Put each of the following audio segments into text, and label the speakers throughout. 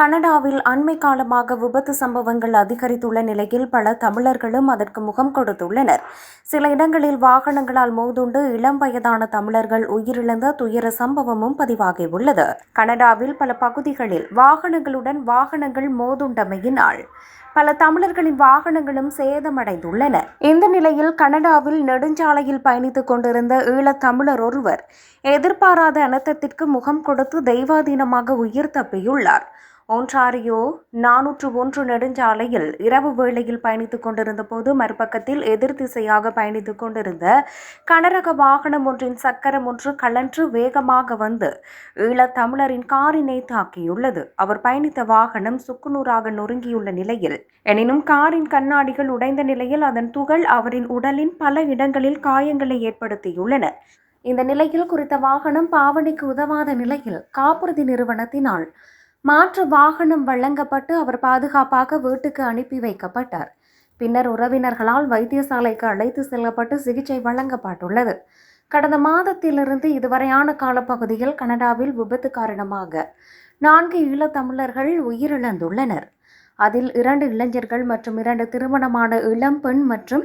Speaker 1: கனடாவில் அண்மை காலமாக விபத்து சம்பவங்கள் அதிகரித்துள்ள நிலையில் பல தமிழர்களும் அதற்கு முகம் கொடுத்துள்ளனர். சில இடங்களில் வாகனங்களால் மோதுண்டு இளம் வயதான தமிழர்கள் உயிரிழந்த துயர சம்பவமும் பதிவாகியுள்ளது. கனடாவில் பல பகுதிகளில் வாகனங்களுடன் வாகனங்கள் மோதுண்டமையினால் பல தமிழர்களின் வாகனங்களும் சேதமடைந்துள்ளன. இந்த நிலையில் கனடாவில் நெடுஞ்சாலையில் பயணித்துக் கொண்டிருந்த ஈழத் தமிழர் ஒருவர் எதிர்பாராத அனர்த்தத்திற்கு முகம் கொடுத்து தெய்வாதீனமாக உயிர் தப்பியுள்ளார். ஒன்றாரியோ நானூற்று ஒன்று நெடுஞ்சாலையில் இரவு வேளையில் பயணித்துக் கொண்டிருந்த போது மறுபக்கத்தில் எதிர் திசையாக பயணித்துக் கொண்டிருந்த கனரக வாகனம் ஒன்றின் சக்கரம் ஒன்று கலன்று வேகமாக வந்து ஈழத் தமிழரின் காரினை தாக்கியுள்ளது. அவர் பயணித்த வாகனம் சுக்குநூறாக நொறுங்கியுள்ள நிலையில் எனினும் காரின் கண்ணாடிகள் உடைந்த நிலையில் அதன் துகள் அவரின் உடலின் பல இடங்களில் காயங்களை ஏற்படுத்தியுள்ளன. இந்த நிலையில் குறித்த வாகனம் பாவனைக்கு உதவாத நிலையில் காப்புறுதி நிறுவனத்தினால் மாற்று வாகனம் வழங்கப்பட்டு அவர் பாதுகாப்பாக வீட்டுக்கு அனுப்பி வைக்கப்பட்டார். பின்னர் உறவினர்களால் வைத்தியசாலைக்கு அழைத்து செல்லப்பட்டு சிகிச்சை வழங்கப்பட்டுள்ளது. கடந்த மாதத்திலிருந்து இதுவரையான காலப்பகுதியில் கனடாவில் விபத்து காரணமாக நான்கு ஈழத்தமிழர்கள் உயிரிழந்துள்ளனர். அதில் இரண்டு இளைஞர்கள் மற்றும் இரண்டு திருமணமான இளம் பெண் மற்றும்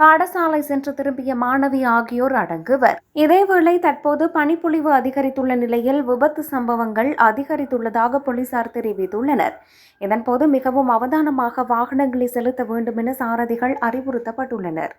Speaker 1: பாடசாலை சென்று திரும்பிய மாணவி ஆகியோர் அடங்குவர். இதேவேளை தற்போது பனிப்பொழிவு அதிகரித்துள்ள நிலையில் விபத்து சம்பவங்கள் அதிகரித்துள்ளதாக போலீசார் தெரிவித்துள்ளனர். இதன்போது மிகவும் அவதானமாக வாகனங்களை செலுத்த வேண்டும் என சாரதிகள் அறிவுறுத்தப்பட்டுள்ளனர்.